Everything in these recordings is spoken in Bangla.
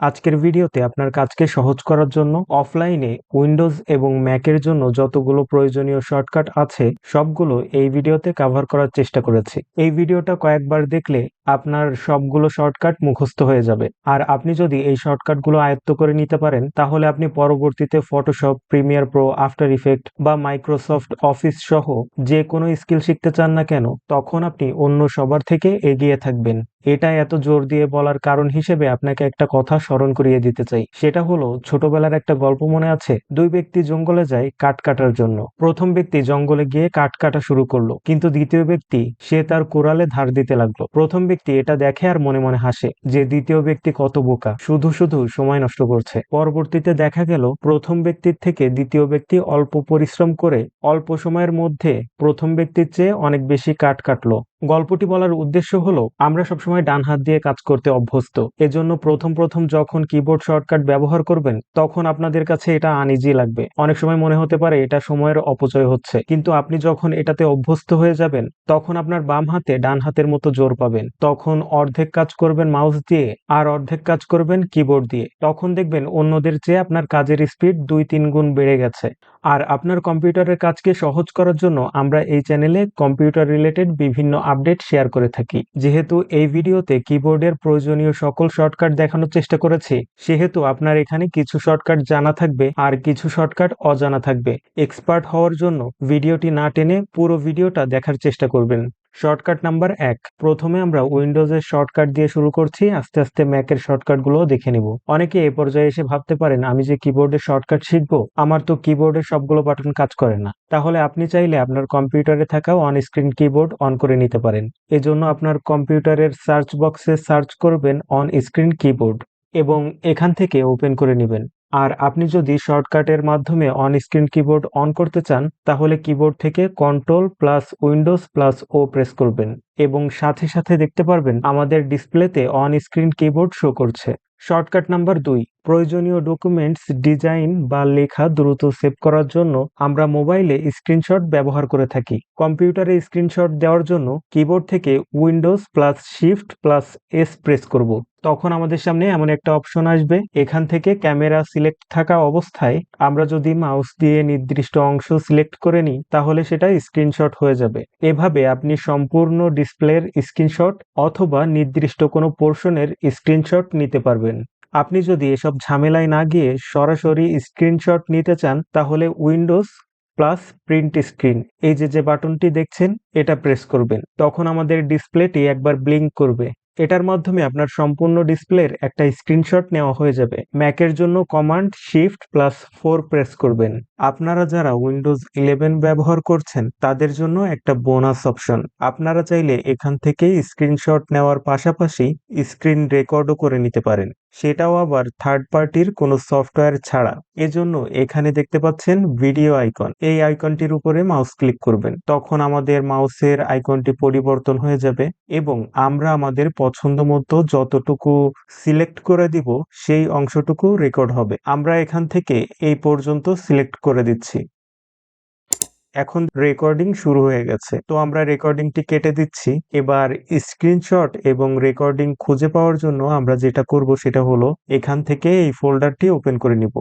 আজকের ভিডিওতে আপনার কাজকে সহজ করার জন্য অফলাইনে উইন্ডোজ এবং ম্যাকের জন্য যতগুলো প্রয়োজনীয় শর্টকাট আছে, সবগুলো এই ভিডিওতে কভার করার চেষ্টা করেছি। এই ভিডিওটা কয়েকবার দেখলে আপনার সবগুলো শর্টকাট মুখস্থ হয়ে যাবে। আর আপনি যদি এই শর্টকাটগুলো আয়ত্ত করে নিতে পারেন, তাহলে আপনি পরবর্তীতে Photoshop Premiere Pro After Effects বা মাইক্রোসফট অফিস সহ যে কোনো স্কিল শিখতে চান না কেন, তখন আপনি অন্য সবার থেকে এগিয়ে থাকবেন। এটা এত জোর দিয়ে বলার কারণ হিসেবে আপনাকে একটা কথা স্মরণ করিয়ে দিতে চাই। সেটা হলো, ছোটবেলার একটা গল্প মনে আছে? দুই ব্যক্তি জঙ্গলে যায় কাঠ কাটার জন্য। প্রথম ব্যক্তি জঙ্গলে গিয়ে কাঠ কাটা শুরু করল, কিন্তু দ্বিতীয় ব্যক্তি, সে তার কোরালে ধার দিতে লাগল। প্রথম ব্যক্তি এটা দেখে আর মনে মনে হাসে, যে দ্বিতীয় ব্যক্তি কত বোকা। শুধু শুধু সময় নষ্ট করছে। পরবর্তীতে দেখা গেল, প্রথম ব্যক্তির থেকে দ্বিতীয় ব্যক্তি অল্প পরিশ্রম করে, অল্প সময়ের মধ্যে প্রথম ব্যক্তির চেয়ে অনেক বেশি কাঠ কাটলো। গল্পটি বলার উদ্দেশ্য হলো, আমরা সবসময় ডান হাত দিয়ে কাজ করতে অভ্যস্ত। এজন্য প্রথম প্রথম যখন কিবোর্ড শর্টকাট ব্যবহার করবেন, তখন আপনাদের কাছে এটা আনইজি লাগবে। অনেক সময় মনে হতে পারে এটা সময়ের অপচয় হচ্ছে। কিন্তু আপনি যখন এটাতে অভ্যস্ত হয়ে যাবেন, তখন আপনার বাম হাতে ডান হাতের মতো জোর পাবেন। তখন অর্ধেক কাজ করবেন মাউস দিয়ে আর অর্ধেক কাজ করবেন কিবোর্ড দিয়ে। তখন দেখবেন অন্যদের চেয়ে আপনার কাজের স্পিড দুই তিন গুণ বেড়ে গেছে। আর আপনার কম্পিউটারের কাজকে সহজ করার জন্য আমরা এই চ্যানেলে কম্পিউটার রিলেটেড বিভিন্ন আপডেট শেয়ার করে থাকি। যেহেতু এই ভিডিওতে কিবোর্ডের প্রয়োজনীয় সকল শর্টকাট দেখানোর চেষ্টা করেছি, সেহেতু আপনার এখানে কিছু শর্টকাট জানা থাকবে আর কিছু শর্টকাট অজানা থাকবে। এক্সপার্ট হওয়ার জন্য ভিডিওটি না টেনে পুরো ভিডিওটা দেখার চেষ্টা করবেন। শর্টকাট নাম্বার এক। প্রথমে আমরা উইন্ডোজের শর্টকাট দিয়ে শুরু করছি, আস্তে আস্তে ম্যাকের শর্টকাটগুলো দেখে নিব। অনেকে এ পর্যায়ে এসে ভাবতে পারেন, আমি যে কিবোর্ডের শর্টকাট শিখব, আমার তো কিবোর্ডের সবগুলো বাটন কাজ করে না। তাহলে আপনি চাইলে আপনার কম্পিউটারে থাকা অন স্ক্রিন কিবোর্ড অন করে নিতে পারেন। এজন্য আপনার কম্পিউটারের সার্চ বক্সে সার্চ করবেন অন স্ক্রিন কিবোর্ড এবং এখান থেকে ওপেন করে নেবেন। আর আপনি যদি শর্টকাটের মাধ্যমে অন স্ক্রিন কিবোর্ড অন করতে চান, তাহলে কিবোর্ড থেকে control plus Windows plus O press করবেন এবং সাথে সাথে দেখতে পারবেন আমাদের ডিসপ্লেতে অন স্ক্রিন কিবোর্ড শো করছে। শর্টকাট নাম্বার দুই। প্রয়োজনীয় ডকুমেন্টস ডিজাইন বা লেখা দ্রুত সেভ করার জন্য আমরা মোবাইলে স্ক্রিনশট ব্যবহার করে থাকি। কম্পিউটারে স্ক্রিনশট দেওয়ার জন্য কিবোর্ড থেকে Windows plus shift plus S press করব। তখন আমাদের সামনে এমন একটা অপশন আসবে। এখান থেকে ক্যামেরা সিলেক্ট থাকা অবস্থায় আমরা যদি মাউস দিয়ে নির্দিষ্ট অংশ সিলেক্ট করে নিই, তাহলে সেটা স্ক্রিনশট হয়ে যাবে। এভাবে আপনি সম্পূর্ণ ডিসপ্লের স্ক্রিনশট অথবা নির্দিষ্ট কোনো পোর্শনের স্ক্রিনশট নিতে পারবেন। আপনি যদি এসব ঝামেলায় না গিয়ে সরাসরি স্ক্রিনশট নিতে চান, তাহলে উইন্ডোজ প্লাস প্রিন্ট স্ক্রিন এই যে যে বাটনটি দেখছেন, এটা প্রেস করবেন। তখন আমাদের ডিসপ্লেটি একবার ব্লিঙ্ক করবে। এটার মাধ্যমে আপনার সম্পূর্ণ ডিসপ্লের একটা স্ক্রিনশট নেওয়া হয়ে যাবে। ম্যাকের জন্য command shift plus four press করবেন। আপনারা যারা উইন্ডোজ ইলেভেন ব্যবহার করছেন, তাদের জন্য একটা বোনাস অপশন। আপনারা চাইলে এখান থেকেই স্ক্রিনশট নেওয়ার পাশাপাশি স্ক্রিন রেকর্ডও করে নিতে পারেন। সেটাও আবার থার্ড পার্টির কোনো সফটওয়্যার ছাড়া। এজন্য এখানে দেখতে পাচ্ছেন ভিডিও আইকন। এই আইকনটির উপরে মাউস ক্লিক করবেন। তখন আমাদের মাউসের আইকনটি পরিবর্তন হয়ে যাবে এবং আমরা আমাদের পছন্দ মতো যতটুকু সিলেক্ট করে দিব, সেই অংশটুকু রেকর্ড হবে। আমরা এখান থেকে এই পর্যন্ত সিলেক্ট করে দিচ্ছি। এখন রেকর্ডিং শুরু হয়ে গেছে। তো আমরা রেকর্ডিংটি কেটে দিচ্ছি। এবার স্ক্রিনশট এবং রেকর্ডিং খুঁজে পাওয়ার জন্য আমরা যেটা করব সেটা হলো এখান থেকে এই ফোল্ডারটি ওপেন করে নিব।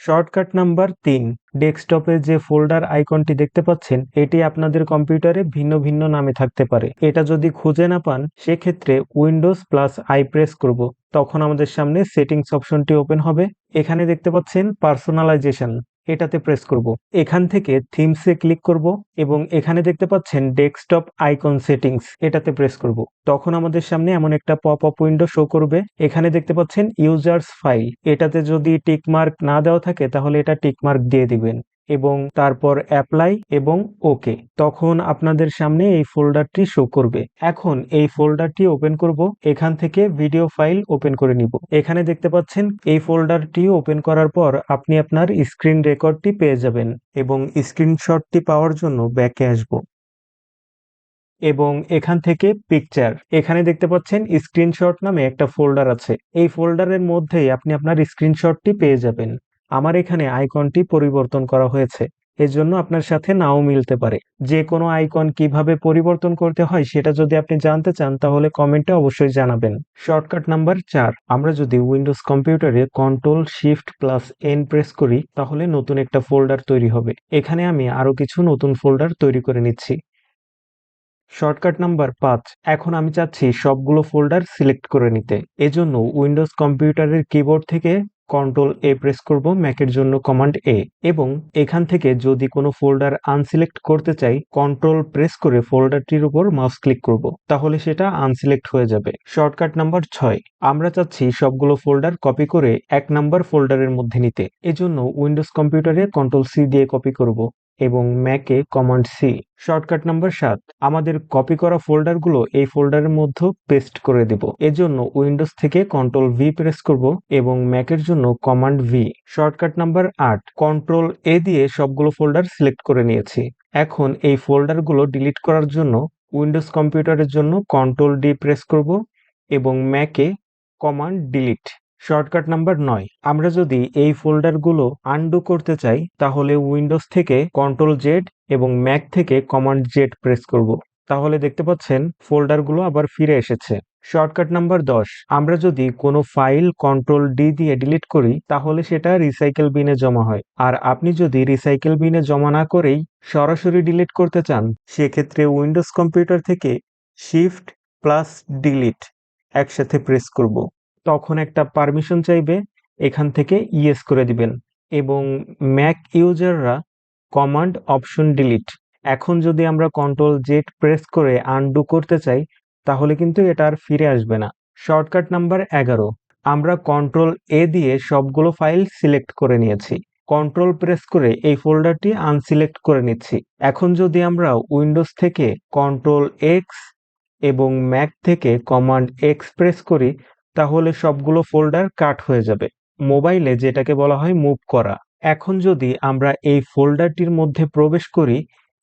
শর্টকাট নাম্বার তিন। ডেস্কটপে যে ফোল্ডার আইকনটি দেখতে পাচ্ছেন, এটি আপনাদের কম্পিউটারে ভিন্ন ভিন্ন নামে থাকতে পারে। এটা যদি খুঁজে না পান, সেক্ষেত্রে উইন্ডোজ প্লাস আই প্রেস করব। তখন আমাদের সামনে সেটিংস অপশনটি ওপেন হবে। এখানে দেখতে পাচ্ছেন পার্সোনালাইজেশন। এটাতে প্রেস করব। এখান থেকে থিমসে ক্লিক করব এবং এখানে দেখতে পাচ্ছেন ডেস্কটপ আইকন সেটিংস এটাতে প্রেস করব। তখন আমাদের সামনে এমন একটা পপ আপ উইন্ডো শো করবে। এখানে দেখতে পাচ্ছেন ইউজার্স ফাইল এটাতে যদি টিকমার্ক না দেওয়া থাকে তাহলে এটা টিকমার্ক দিয়ে দিবেন। এবং তারপর অ্যাপ্লাই এবং ওকে তখন আপনাদের সামনে এই ফোল্ডারটি শো করবে। এখন এই ফোল্ডারটি ওপেন করব। এখান থেকে ভিডিও ফাইল ওপেন করে নিব। এখানে দেখতে পাচ্ছেন, এই ফোল্ডারটি ওপেন করার পর আপনি আপনার স্ক্রিন রেকর্ডটি পেয়ে যাবেন এবং স্ক্রিনশটটি পাওয়ার জন্য ব্যাকে আসব। এবং এখান থেকে পিকচার এখানে দেখতে পাচ্ছেন স্ক্রিনশট নামে একটা ফোল্ডার আছে। এই ফোল্ডারের মধ্যেই আপনি আপনার স্ক্রিনশটটি পেয়ে যাবেন। আমার এখানে আইকনটি পরিবর্তন করা হয়েছে, এজন্য আপনার সাথে নাও মিলতে পারে। যে কোনো আইকন কীভাবে পরিবর্তন করতে হয় সেটা যদি আপনি জানতে চান, তাহলে কমেন্টে অবশ্যই জানাবেন। শর্টকাট নাম্বার চার, আমরা যদি উইন্ডোজ কম্পিউটারে control shift plus N press করি, তাহলে নতুন একটা ফোল্ডার তৈরি হবে। এখানে আমি আরও কিছু নতুন ফোল্ডার তৈরি করে নিচ্ছি। শর্টকাট নাম্বার পাঁচ, এখন আমি চাচ্ছি সবগুলো ফোল্ডার সিলেক্ট করে নিতে। এজন্য উইন্ডোজ কম্পিউটারের কিবোর্ড থেকে কন্ট্রোল এ প্রেস করব ম্যাকের জন্য কমান্ড এ এবং এখান থেকে যদি কোনো ফোল্ডার আনসিলেক্ট করতে চাই কন্ট্রোল প্রেস করে ফোল্ডারটির উপর মাউস ক্লিক করব, তাহলে সেটা আনসিলেক্ট হয়ে যাবে। শর্টকাট নাম্বার ছয়। আমরা চাচ্ছি সবগুলো ফোল্ডার কপি করে এক নাম্বার ফোল্ডারের মধ্যে নিতে। এজন্য উইন্ডোজ কম্পিউটারে কন্ট্রোল সি দিয়ে কপি করব। এবং ম্যাকে কমান্ড সি শর্টকাট নাম্বার সাত। আমাদের কপি করা ফোল্ডারগুলো এই ফোল্ডারের মধ্যে পেস্ট করে দেব। এজন্য উইন্ডোজ থেকে কন্ট্রোল ভি প্রেস করব এবং ম্যাকের জন্য কমান্ড ভি শর্টকাট নাম্বার আট। কন্ট্রোল এ দিয়ে সবগুলো ফোল্ডার সিলেক্ট করে নিয়েছি। এখন এই ফোল্ডারগুলো ডিলিট করার জন্য উইন্ডোজ কম্পিউটারের জন্য কন্ট্রোল ডি প্রেস করব এবং ম্যাকে কমান্ড ডিলিট শর্টকাট নাম্বার নয়। আমরা যদি এই ফোল্ডারগুলো আনডু করতে চাই, তাহলে উইন্ডোজ থেকে কন্ট্রোল জেড এবং ম্যাক থেকে কমান্ড জেড প্রেস করব। তাহলে দেখতে পাচ্ছেন, ফোল্ডারগুলো আবার ফিরে এসেছে। শর্টকাট নাম্বার দশ। আমরা যদি কোনো ফাইল কন্ট্রোল ডি দিয়ে ডিলিট করি, তাহলে সেটা রিসাইকেল বিনে জমা হয়। আর আপনি যদি রিসাইকেল বিনে জমা না করেই সরাসরি ডিলিট করতে চান, সেক্ষেত্রে উইন্ডোজ কম্পিউটার থেকে শিফট প্লাস ডিলিট একসাথে প্রেস করব। তখন একটা পারমিশন চাইবে, এখান থেকে ইয়েস করে দিবেন। এবং ম্যাক ইউজাররা কমান্ড অপশন ডিলিট এখন যদি আমরা কন্ট্রোল জেড প্রেস করে আনডু করতে চাই, তাহলে কিন্তু এটা আর ফিরে আসবে না। শর্টকাট নাম্বার এগারো। আমরা কন্ট্রোল এ দিয়ে সবগুলো ফাইল সিলেক্ট করে নিয়েছি। কন্ট্রোল প্রেস করে এই ফোল্ডারটি আনসিলেক্ট করে নিচ্ছি। এখন যদি আমরা উইন্ডোজ থেকে কন্ট্রোল এক্স এবং ম্যাক থেকে কমান্ড এক্স প্রেস করি তাহলে সবগুলো ফোল্ডার কাট হয়ে যাবে। মোবাইলে যেটাকে বলা হয় মুভ করা। এখন যদি আমরা এই ফোল্ডারটির মধ্যে প্রবেশ করি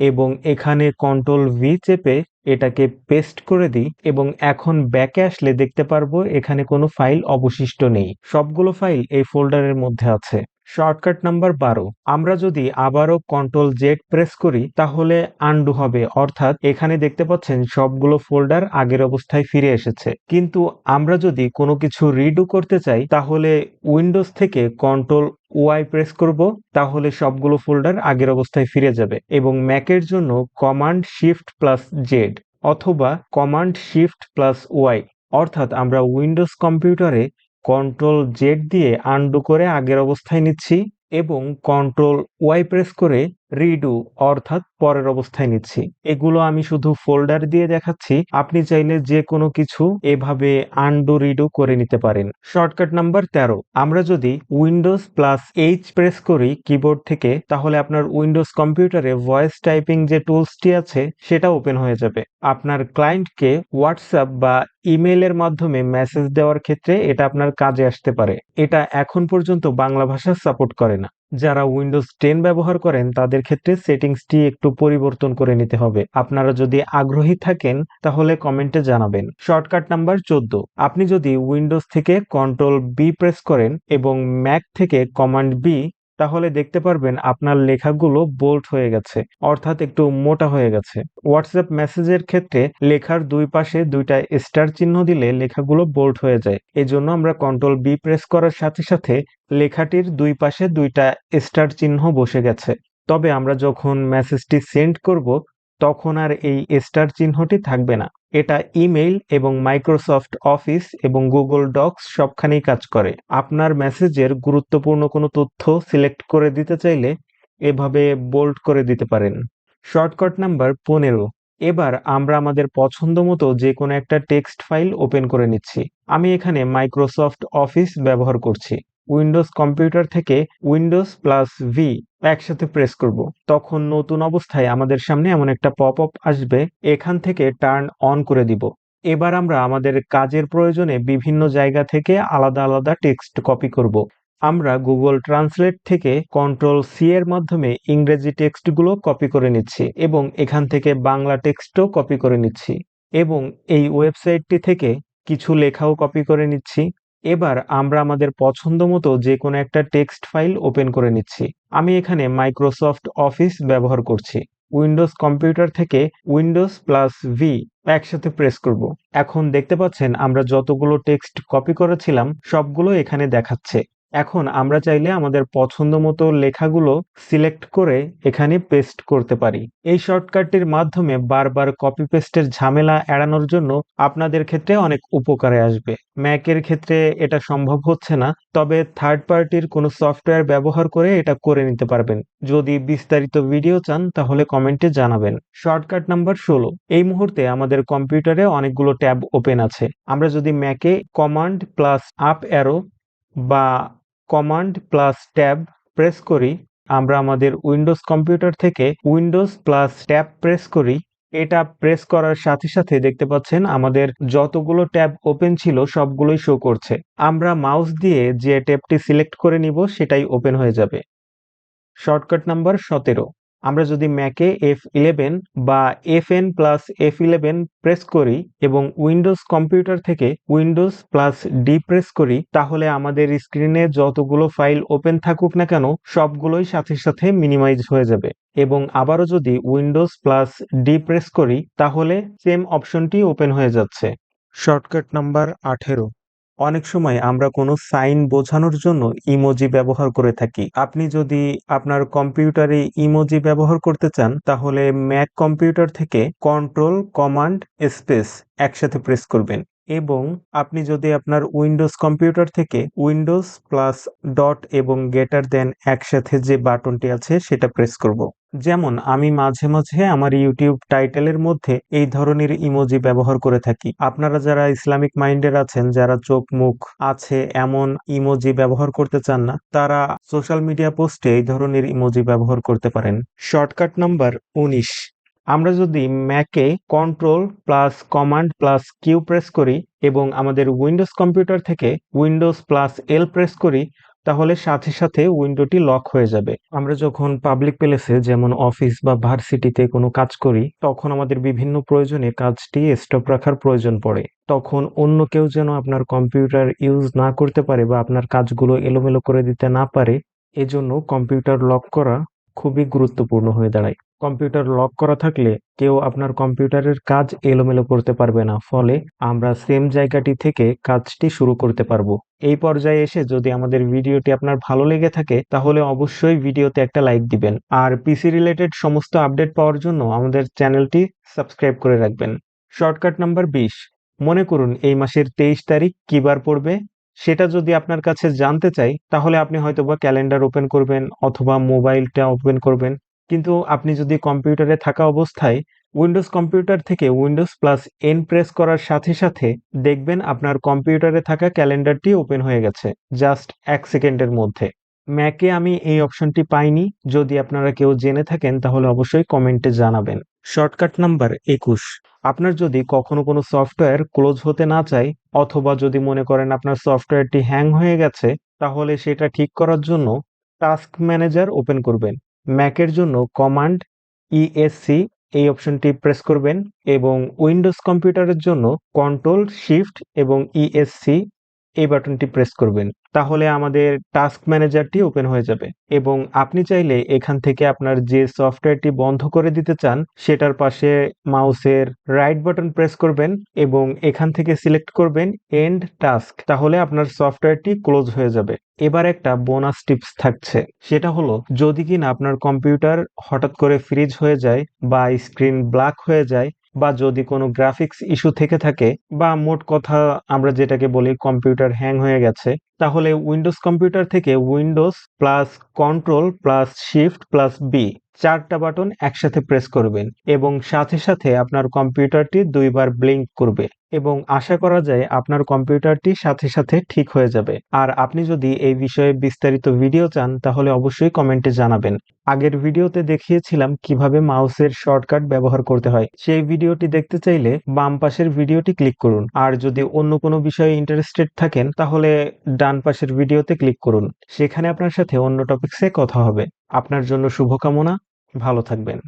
এবং এখানে কন্ট্রোল ভি চেপে এটাকে পেস্ট করে দিই এবং এখন ব্যাকে আসলে দেখতে পারব এখানে কোনো ফাইল অবশিষ্ট নেই। সবগুলো ফাইল এই ফোল্ডারের মধ্যে আছে। শর্টকাট নাম্বার বারো। আমরা যদি আবারও কন্ট্রোল জেড প্রেস করি, তাহলে আন্ডু হবে। অর্থাৎ এখানে দেখতে পাচ্ছেন সবগুলো ফোল্ডার আগের অবস্থায় ফিরে এসেছে। কিন্তু আমরা যদি কোনো কিছু রিডু করতে চাই, তাহলে উইন্ডোজ থেকে কন্ট্রোল ওয়াই প্রেস করব, তাহলে সবগুলো ফোল্ডার আগের অবস্থায় ফিরে যাবে এবং ম্যাকের জন্য কমান্ড শিফট প্লাস জেড অথবা কমান্ড শিফট প্লাস ওয়াই। অর্থাৎ আমরা উইন্ডোজ কম্পিউটারে কন্ট্রোল জেড দিয়ে আন্ডু করে আগের অবস্থায় নিচ্ছি এবং কন্ট্রোল ওয়াই প্রেস করে রিডু অর্থাৎ পরের অবস্থায় নিচ্ছি। এগুলো আমি শুধু ফোল্ডার দিয়ে দেখাচ্ছি। আপনি চাইলে যে কোনো কিছু এভাবে আন্ডু রিডু করে নিতে পারেন। শর্টকাট নাম্বার তেরো। আমরা যদি উইন্ডোজ প্লাস এইচ প্রেস করি কিবোর্ড থেকে, তাহলে আপনার উইন্ডোজ কম্পিউটারে ভয়েস টাইপিং যে টুলসটি আছে, সেটা ওপেন হয়ে যাবে। আপনার ক্লায়েন্টকে হোয়াটসঅ্যাপ বা ইমেলের মাধ্যমে মেসেজ দেওয়ার ক্ষেত্রে এটা আপনার কাজে আসতে পারে। এটা এখন পর্যন্ত বাংলা ভাষা সাপোর্ট করে না। যারা উইন্ডোজ টেন ব্যবহার করেন, তাদের ক্ষেত্রে সেটিংসটি একটু পরিবর্তন করে নিতে হবে। আপনারা যদি আগ্রহী থাকেন, তাহলে কমেন্টে জানাবেন। শর্টকাট নাম্বার চোদ্দ। আপনি যদি উইন্ডোজ থেকে কন্ট্রোল বি প্রেস করেন এবং ম্যাক থেকে কমান্ড বি তাহলে দেখতে পারবেন আপনার লেখাগুলো বোল্ড হয়ে গেছে, অর্থাৎ একটু মোটা হয়ে গেছে। হোয়াটসঅ্যাপ মেসেজের ক্ষেত্রে লেখার দুই পাশে দুইটা স্টার চিহ্ন দিলে লেখাগুলো বোল্ড হয়ে যায়। এজন্য আমরা কন্ট্রোল বি প্রেস করার সাথে সাথে লেখাটির দুই পাশে দুইটা স্টার চিহ্ন বসে গেছে। তবে আমরা যখন মেসেজটি সেন্ড করব, তখন আর এই স্টার চিহ্নটি থাকবে না। এটা ইমেইল এবং মাইক্রোসফট অফিস এবং গুগল ডক্স সবখানেই কাজ করে। আপনার মেসেজের গুরুত্বপূর্ণ কোনো তথ্য সিলেক্ট করে দিতে চাইলে এভাবে বোল্ড করে দিতে পারেন। শর্টকাট নাম্বার পনেরো। এবার আমরা আমাদের পছন্দ মতো যে কোনো একটা টেক্সট ফাইল ওপেন করে নিচ্ছি। আমি এখানে মাইক্রোসফট অফিস ব্যবহার করছি। উইন্ডোজ কম্পিউটার থেকে উইন্ডোজ প্লাস ভি একসাথে প্রেস করব। তখন নতুন অবস্থায় আমাদের সামনে এমন একটা পপ আপ আসবে। এখান থেকে টার্ন অন করে দিব। এবার আমরা আমাদের কাজের প্রয়োজনে বিভিন্ন জায়গা থেকে আলাদা আলাদা টেক্সট কপি করব। আমরা গুগল ট্রান্সলেট থেকে কন্ট্রোল সি এর মাধ্যমে ইংরেজি টেক্সটগুলো কপি করে নিচ্ছি এবং এখান থেকে বাংলা টেক্সটও কপি করে নিচ্ছি। এবং এই ওয়েবসাইটটি থেকে কিছু লেখাও কপি করে নিচ্ছি। এবার আমরা আমাদের পছন্দ মতো যে কোনো একটা টেক্সট ফাইল ওপেন করে নিচ্ছি। আমি এখানে মাইক্রোসফট অফিস ব্যবহার করছি। উইন্ডোজ কম্পিউটার থেকে উইন্ডোজ প্লাস ভি একসাথে প্রেস করব। এখন দেখতে পাচ্ছেন আমরা যতগুলো টেক্সট কপি করেছিলাম, সবগুলো এখানে দেখাচ্ছে। এখন আমরা চাইলে আমাদের পছন্দ মতো লেখাগুলো সিলেক্ট করে এখানে পেস্ট করতে পারি। এই শর্টকাটটির মাধ্যমে বারবার কপি পেস্টের ঝামেলা এড়ানোর জন্য আপনাদের ক্ষেত্রে অনেক উপকারে আসবে। ম্যাকের ক্ষেত্রে এটা সম্ভব হচ্ছে না, তবে থার্ড পার্টির কোনো সফটওয়্যার ব্যবহার করে এটা করে নিতে পারবেন। যদি বিস্তারিত ভিডিও চান, তাহলে কমেন্টে জানাবেন। শর্টকাট নাম্বার ষোলো। এই মুহূর্তে আমাদের কম্পিউটারে অনেকগুলো ট্যাব ওপেন আছে। আমরা যদি ম্যাকে কমান্ড প্লাস আপ অ্যারো বা কমান্ড প্লাস ট্যাব প্রেস করি, আমরা আমাদের উইন্ডোজ কম্পিউটার থেকে উইন্ডোজ প্লাস ট্যাব প্রেস করি। এটা প্রেস করার সাথে সাথে দেখতে পাচ্ছেন আমাদের যতগুলো ট্যাব ওপেন ছিল সবগুলোই শো করছে। আমরা মাউস দিয়ে যে ট্যাবটি সিলেক্ট করে নিব, সেটাই ওপেন হয়ে যাবে। শর্টকাট নাম্বার সতেরো। আমরা যদি ম্যাকে এফ ইলেভেন বা F N plus F eleven press করি এবং উইন্ডোজ কম্পিউটার থেকে উইন্ডোজ প্লাস ডি প্রেস করি, তাহলে আমাদের স্ক্রিনে যতগুলো ফাইল ওপেন থাকুক না কেন, সবগুলোই সাথে সাথে মিনিমাইজ হয়ে যাবে। এবং আবারও যদি উইন্ডোজ প্লাস ডি প্রেস করি, তাহলে সেম অপশনটি ওপেন হয়ে যাচ্ছে। শর্টকাট নাম্বার আঠেরো। অনেক সময় আমরা কোনো সাইন বোঝানোর জন্য ইমোজি ব্যবহার করে থাকি। আপনি যদি আপনার কম্পিউটারে ইমোজি ব্যবহার করতে চান, তাহলে ম্যাক কম্পিউটার থেকে কন্ট্রোল কমান্ড স্পেস একসাথে প্রেস করবেন। এবং আপনি যদি আপনার উইন্ডোজ কম্পিউটার থেকে উইন্ডোজ প্লাস ডট এবং গেটার দেন একসাথে যে বাটনটি আছে সেটা প্রেস করব। যেমন আমি মাঝে মাঝে আমার ইউটিউব টাইটেলের মধ্যে এই ধরনের ইমোজি ব্যবহার করে থাকি। আপনারা যারা ইসলামিক মাইন্ডের আছেন, যারা চোখ মুখ আছে এমন ইমোজি ব্যবহার করতে চান না, তারা সোশ্যাল মিডিয়া পোস্টে এই ধরনের ইমোজি ব্যবহার করতে পারেন। শর্টকাট নাম্বার উনিশ। আমরা যদি ম্যাকে control plus command plus Q press করি এবং আমাদের উইন্ডোজ কম্পিউটার থেকে উইন্ডোজ প্লাস এল প্রেস করি, তাহলে সাথে সাথে উইন্ডোটি লক হয়ে যাবে। আমরা যখন পাবলিক প্লেসে যেমন অফিস বা ভার্সিটিতে কোনো কাজ করি, তখন আমাদের বিভিন্ন প্রয়োজনে কাজটি স্টপ রাখার প্রয়োজন পড়ে। তখন অন্য কেউ যেন আপনার কম্পিউটার ইউজ না করতে পারে বা আপনার কাজগুলো এলোমেলো করে দিতে না পারে, এজন্য কম্পিউটার লক করা খুবই গুরুত্বপূর্ণ হয়ে দাঁড়ায়। কম্পিউটার লক করা থাকলে কেউ আপনার কম্পিউটারের কাজ এলোমেলো করতে পারবে না, ফলে আমরা সেম জায়গাটি থেকে কাজটি শুরু করতে পারব। এই পর্যায়ে এসে যদি আমাদের ভিডিওটি আপনার ভালো লেগে থাকে, তাহলে অবশ্যই ভিডিওতে একটা লাইক দিবেন। আর পিসি রিলেটেড সমস্ত আপডেট পাওয়ার জন্য আমাদের চ্যানেলটি সাবস্ক্রাইব করে রাখবেন। শর্টকাট নাম্বার বিশ। মনে করুন, এই মাসের তেইশ তারিখ কি বার পড়বে? সেটা যদি আপনার কাছে জানতে চাই, তাহলে আপনি হয়তোবা ক্যালেন্ডার ওপেন করবেন অথবা মোবাইলটা ওপেন করবেন। কিন্তু আপনি যদি কম্পিউটারে থাকা অবস্থায় উইন্ডোজ কম্পিউটার থেকে উইন্ডোজ প্লাস এন প্রেস করার সাথে সাথে দেখবেন আপনার কম্পিউটারে থাকা ক্যালেন্ডারটি ওপেন হয়ে গেছে, জাস্ট এক সেকেন্ডের মধ্যে। ম্যাকে আমি এই অপশনটি পাইনি, যদি আপনারা কেউ জেনে থাকেন তাহলে অবশ্যই কমেন্টে জানাবেন। শর্টকাট নাম্বার একুশ। আপনার যদি কখনো কোনো সফটওয়্যার ক্লোজ হতে না চায়, অথবা যদি মনে করেন আপনার সফটওয়্যারটি হ্যাং হয়ে গেছে, তাহলে সেটা ঠিক করার জন্য টাস্ক ম্যানেজার ওপেন করবেন। ম্যাকের জন্য কমান্ড ইএসসি এই অপশনটি প্রেস করবেন এবং উইন্ডোজ কম্পিউটারের জন্য কন্ট্রোল শিফট এবং ইএসসি এই বাটনটি প্রেস করবেন। তাহলে আমাদের টাস্ক ম্যানেজারটি ওপেন হয়ে যাবে। এবং আপনি চাইলে এখান থেকে আপনার যে সফটওয়্যারটি বন্ধ করে দিতে চান, সেটার পাশে মাউসের রাইট বাটন প্রেস করবেন এবং এখান থেকে সিলেক্ট করবেন এন্ড টাস্ক তাহলে আপনার সফটওয়্যারটি ক্লোজ হয়ে যাবে। এবার একটা বোনাস টিপস থাকছে। সেটা হলো, যদি কিনা আপনার কম্পিউটার হঠাৎ করে ফ্রিজ হয়ে যায় বা স্ক্রিন ব্ল্যাক হয়ে যায় বা যদি কোনো গ্রাফিক্স ইস্যু থেকে থাকে বা মোট কথা আমরা যেটাকে বলি কম্পিউটার হ্যাং হয়ে গেছে, তাহলে উইন্ডোজ কম্পিউটার থেকে Windows plus control plus shift plus B চারটা বাটন একসাথে প্রেস করবেন এবং সাথে সাথে আপনার কম্পিউটারটি দুইবার ব্লিঙ্ক করবে এবং আশা করা যায় আপনার কম্পিউটারটি সাথে সাথে ঠিক হয়ে যাবে। আর আপনি যদি এই বিষয়ে বিস্তারিত ভিডিও চান, তাহলে অবশ্যই কমেন্টে জানাবেন। আগের ভিডিওতে দেখিয়েছিলাম কীভাবে মাউসের শর্টকাট ব্যবহার করতে হয়। সেই ভিডিওটি দেখতে চাইলে বাম পাশের ভিডিওটি ক্লিক করুন। আর যদি অন্য কোনো বিষয়ে ইন্টারেস্টেড থাকেন, তাহলে ডান পাশের ভিডিওতে ক্লিক করুন। সেখানে আপনার সাথে অন্য টপিক্সে কথা হবে। আপনার জন্য শুভকামনা। ভালো থাকবেন।